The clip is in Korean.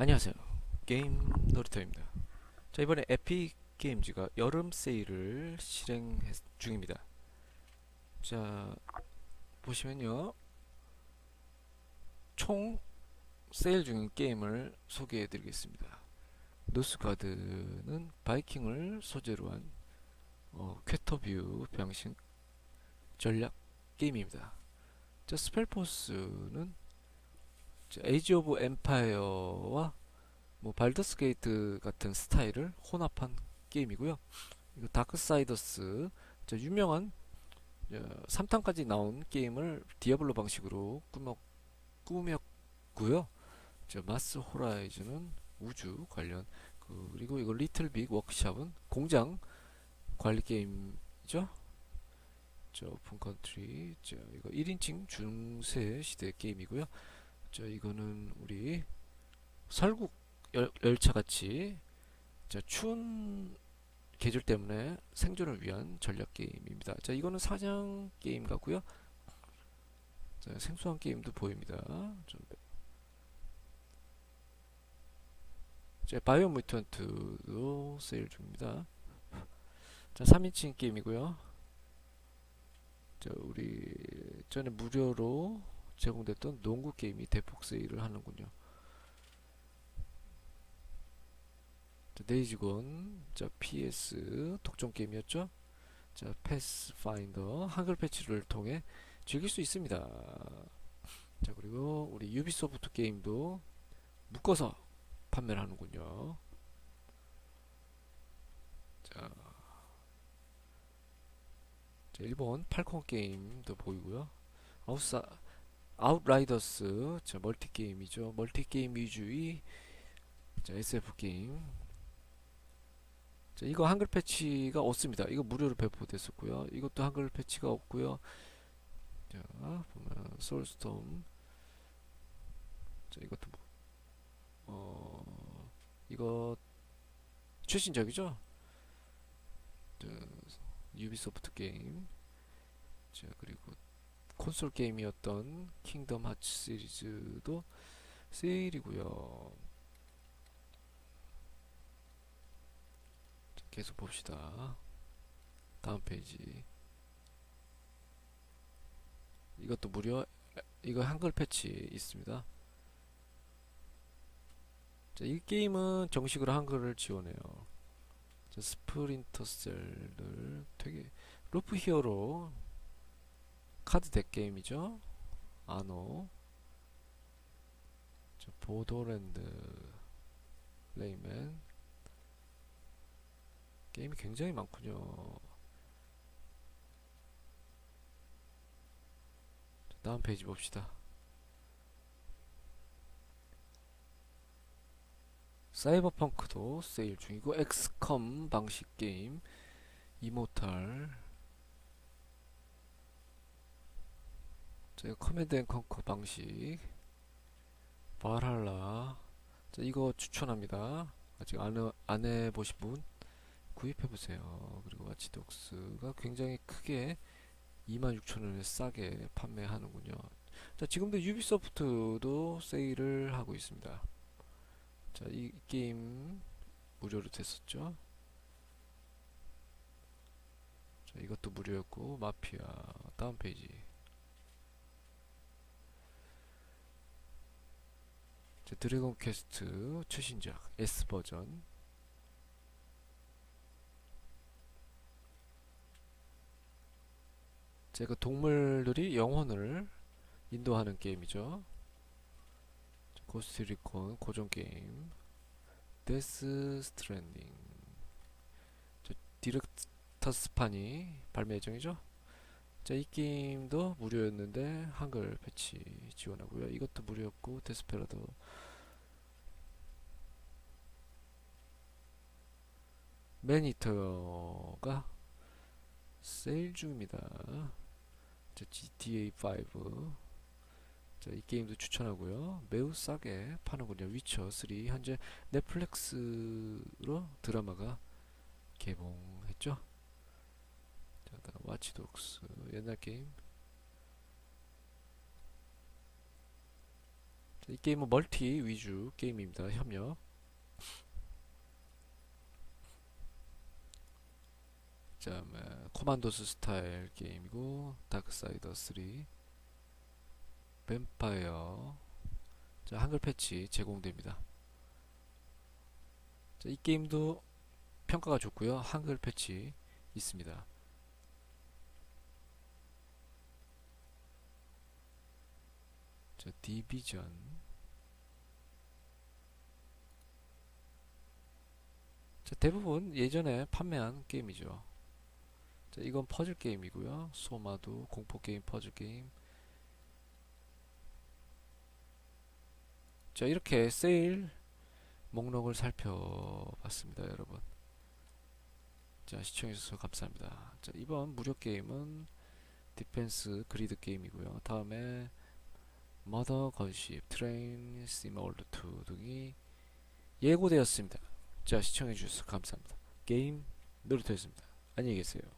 안녕하세요. 게임 놀이터입니다. 자, 이번에 에픽 게임즈가 여름 세일을 실행 중입니다. 자, 보시면요. 총 세일 중인 게임을 소개해 드리겠습니다. 노스가드는 바이킹을 소재로 한 어, 퀘터뷰 방식 전략 게임입니다. 자, 스펠포스는 자, 에이지 오브 엠파이어와 뭐 발더스 게이트 같은 스타일을 혼합한 게임이고요. 이거 다크사이더스 자, 유명한 어, 3탄까지 나온 게임을 디아블로 방식으로 꾸며, 꾸몄고요. 저 마스 호라이즌은 우주 관련 그, 그리고 이거 리틀 빅 워크샵은 공장 관리 게임이죠. 저 오픈 컨트리 저 이거 1인칭 중세 시대 게임이고요. 저 이거는 우리 설국 열, 열차 같이 자 추운 계절 때문에 생존을 위한 전략 게임입니다. 자 이거는 사냥 게임 같고요. 자 생소한 게임도 보입니다. 좀 자, 바이오 뮤턴트도 세일 중입니다. 자, 3인칭 게임이고요. 자, 우리 전에 무료로 제공됐던 농구 게임이 대폭 세일을 하는군요. 자, 데이지곤, 자, PS 독점 게임이었죠. 자, 패스파인더 한글 패치를 통해 즐길 수 있습니다. 자, 그리고 우리 유비소프트 게임도 묶어서 판매를 하는군요. 자, 자 일본 팔콘 게임도 보이고요. 아웃사 아웃라이더스 자 멀티 게임이죠. 멀티 게임 위주의 자 SF 게임. 자 이거 한글 패치가 없습니다. 이거 무료로 배포됐었고요. 이것도 한글 패치가 없고요. 자 보면 소울스톰 자 이것도 뭐, 어 이거 최신작이죠. 자, 유비소프트 게임. 자 그리고 콘솔 게임이었던 킹덤 하츠 시리즈도 세일이고요. 자, 계속 봅시다. 다음 페이지. 이것도 무료. 이거 한글 패치 있습니다. 자, 이 게임은 정식으로 한글을 지원해요. 자, 스프린터 셀을 되게 루프 히어로 카드 덱 게임이죠. 아노. 자, 보도랜드 레이맨 게임이 굉장히 많군요. 자, 다음 페이지 봅시다. 사이버펑크도 세일 중이고 엑스컴 방식 게임 이모탈 자, 커맨드 앤 컨커 방식. 발할라. 자, 이거 추천합니다. 아직 안, 해- 안 해보신 분 구입해보세요. 그리고 와치독스가 굉장히 크게 26,000원에 싸게 판매하는군요. 자 지금도 유비소프트도 세일을 하고 있습니다. 자, 이 게임 무료로 됐었죠. 자, 이것도 무료였고 마피아 다음 페이지. 드래곤 퀘스트 최신작 S 버전. 제가 동물들이 영혼을 인도하는 게임이죠. 고스트 리콘 고전 게임 데스 스트랜딩 저 디렉터스판이 발매 예정이죠 자 이 게임도 무료였는데 한글 패치 지원하고요 이것도 무료였고 데스페라도 매니터가 세일 중입니다 자 GTA 5 자, 이 게임도 추천하고요. 매우 싸게 파는군요. 위쳐 3 현재 넷플릭스로 드라마가 개봉했죠. 와치독스 옛날 게임. 자, 이 게임은 멀티 위주 게임입니다. 협력. 자, 뭐, 코만도스 스타일 게임이고 다크사이더 3 뱀파이어 자, 한글 패치 제공됩니다. 자, 이 게임도 평가가 좋고요. 한글 패치 있습니다. 자, 디비전 자, 대부분 예전에 판매한 게임이죠. 자, 이건 퍼즐 게임이고요. 소마도 공포 게임, 퍼즐 게임. 자, 이렇게 세일 목록을 살펴봤습니다, 여러분. 자, 시청해주셔서 감사합니다. 자, 이번 무료 게임은 디펜스 그리드 게임이고요. 다음에 머더 건십, 시머월드 2 등이 예고되었습니다. 자, 시청해주셔서 감사합니다. 게임 놀이터였습니다. 안녕히 계세요.